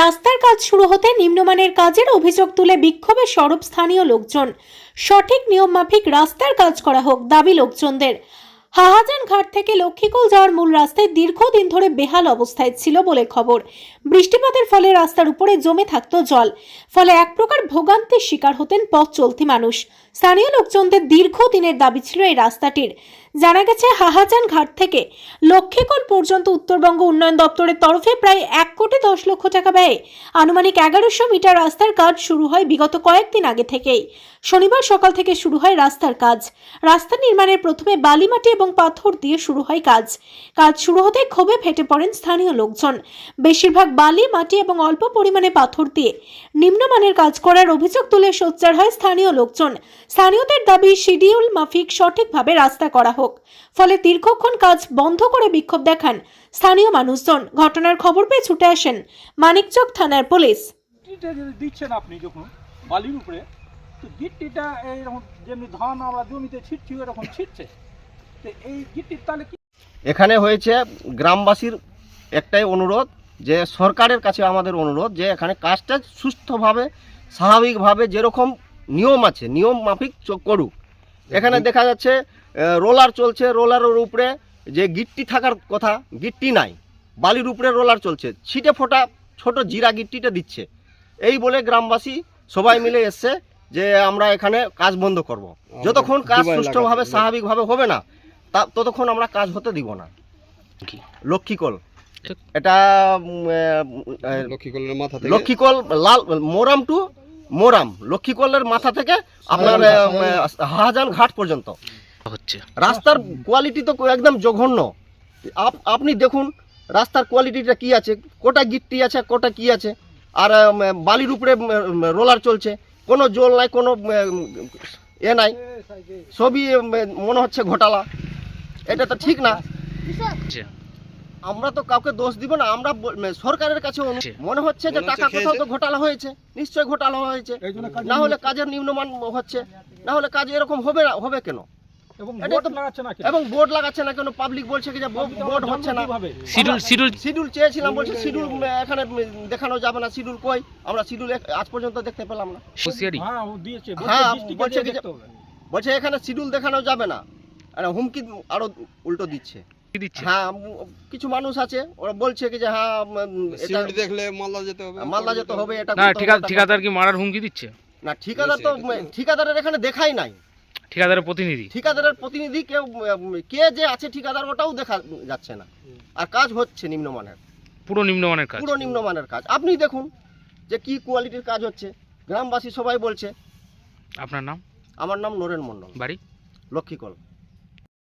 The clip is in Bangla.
রাস্তার কাজ শুরু হতে নিম্নমানের কাজের অভিযোগ তুলে বিক্ষোভে সরব স্থানীয় লোকজন। সঠিক নিয়ম মাফিক রাস্তার কাজ করা হোক, দাবি লোকজনদের। হাহাজান ঘাট থেকে লক্ষ্মীকুল যাওয়ার মূল রাস্তায় দীর্ঘদিন ধরে বেহাল অবস্থায় ছিল বলে খবর। বৃষ্টিপাতের ফলে রাস্তার উপরে জমে থাকতো জল। ফলে এক প্রকার ভোগান্তির শিকার হতেন পথ চলতি মানুষ। স্থানীয় লোকজনদের দীর্ঘদিনের দাবি ছিল এই রাস্তাটির। জানা গেছে, হাহাজান ঘাট থেকে লক্ষ্মীকল পর্যন্ত উত্তরবঙ্গ উন্নয়ন দপ্তরের তরফে প্রায় এক কোটি দশ লক্ষ টাকা ব্যয়ে আনুমানিক এগারোশো মিটার রাস্তার কাজ শুরু হয় বিগত কয়েকদিন আগে থেকেই। শনিবার সকাল থেকে শুরু হয় রাস্তার কাজ। রাস্তা নির্মাণের প্রথমে বালিমাটি এবং পাথর দিয়ে শুরু হয় কাজ। কাজ শুরু হতে ক্ষোভে ফেটে পড়েন স্থানীয় লোকজন। বেশিরভাগ বালি, মাটি এবং অল্প পরিমাণে পাথর দিয়ে নিম্নমানের কাজ করার অভিযোগ তুলে সোচ্চার হয় স্থানীয় লোকজন। স্থানীয়দের দাবি, শিডিউল মাফিক সঠিকভাবে রাস্তা করা হোক। ফলে দীর্ঘক্ষণ কাজ বন্ধ করে বিক্ষোভ দেখান স্থানীয় মানুষজন। ঘটনার খবর পেয়ে ছুটে আসেন মানিকচক থানার পুলিশ। দিচ্ছেন আপনি যখন বালির উপরে তো গিট্টিটা এইরকম যেমনি ধান আমরা জমিতে ছিটছি এরকম ছিটছে। তো এই গিট্টির তাহলে কি এখানে হয়েছে গ্রামবাসীর একটাই অনুরোধ যে সরকারের কাছে আমাদের অনুরোধ যে এখানে কাজটা সুস্থভাবে স্বাভাবিকভাবে যেরকম নিয়ম আছে নিয়ম মাফিক করুক। এখানে দেখা যাচ্ছে রোলার চলছে রোলারের উপরে যে গিট্টি থাকার কথা গিট্টি নাই বালির উপরে রোলার চলছে। ছিটে ফোটা ছোট জিরা গিট্টিটা দিচ্ছে। এই বলে গ্রামবাসী সবাই মিলে এসছে যে আমরা এখানে কাজ বন্ধ করব। যতক্ষণ কাজ সুষ্ঠুভাবে স্বাভাবিকভাবে হবে না তা ততক্ষণ আমরা কাজ হতে দিব না। লক্ষ্মীকল। এটা লক্ষ্মীকলের মাথা লক্ষ্মীকল লাল মোরাম টু মোরাম লক্ষ্মীকলের মাথা থেকে আপনার হাজান ঘাট পর্যন্ত। হচ্ছে। রাস্তার কোয়ালিটি তো একদম জঘন্য। আপ- আপনি দেখুন রাস্তার কোয়ালিটিটা কি আছে কোটা গিট্টি আছে কোটা কি আছে আর বালির উপরে রোলার চলছে কোনো জল নাই কোনো এ নাই সবই মনে হচ্ছে ঘোটালা। এটা তো ঠিক না। হচ্ছে। আমরা তো কাউকে দোষ দিব না আমরা সরকারের কাছে মনে হচ্ছে যে টাকা কোথাও তো। ঘোটালা হয়েছে নিশ্চয়ই ঘোটালা হয়েছে। না হলে কাজের নিম্নমান হচ্ছে না হলে কাজ এরকম হবে না হবে কেন? এবং বোর্ড লাগাচ্ছে না কেন? এবং বোর্ড লাগাচ্ছে না কেন? পাবলিক বলছে কি যে বোর্ড হচ্ছে না? শিডিউল শিডিউল শিডিউল চেয়েছিলাম বলছে শিডিউল এখানে দেখানো যাবে না শিডিউল কই আমরা শিডিউল আজ পর্যন্ত দেখতে পেলাম না। হ্যাঁ ও দিয়েছে। হ্যাঁ, বলছে। বলছে এখানে শিডিউল দেখানো যাবে না। আর হুমকি আরও উল্টো দিচ্ছে। হ্যাঁ কিছু মানুষ আছে ওরা বলছে কি যে হ্যাঁ এটা দেখলে মালদা যেতে হবে মালদা যেতে হবে এটা না ঠিকা ঠিকাদার কি মারার হুমকি দিচ্ছে? না ঠিকাদার তো ঠিকাদারের এখানে দেখাই নাই। ঠিকাদারের প্রতিনিধি? ঠিকাদারের প্রতিনিধি কেউ কে যে আছে ঠিকাদার ওটাও দেখা যাচ্ছে না। আর কাজ হচ্ছে নিম্নমানের। পুরো নিম্নমানের কাজ? পুরো নিম্নমানের কাজ। আপনি দেখুন যে কি কোয়ালিটির কাজ হচ্ছে। গ্রামবাসী সবাই বলছে। আপনার নাম? আমার নাম নরেন মণ্ডল। বাড়ি? লক্ষ্মীকল।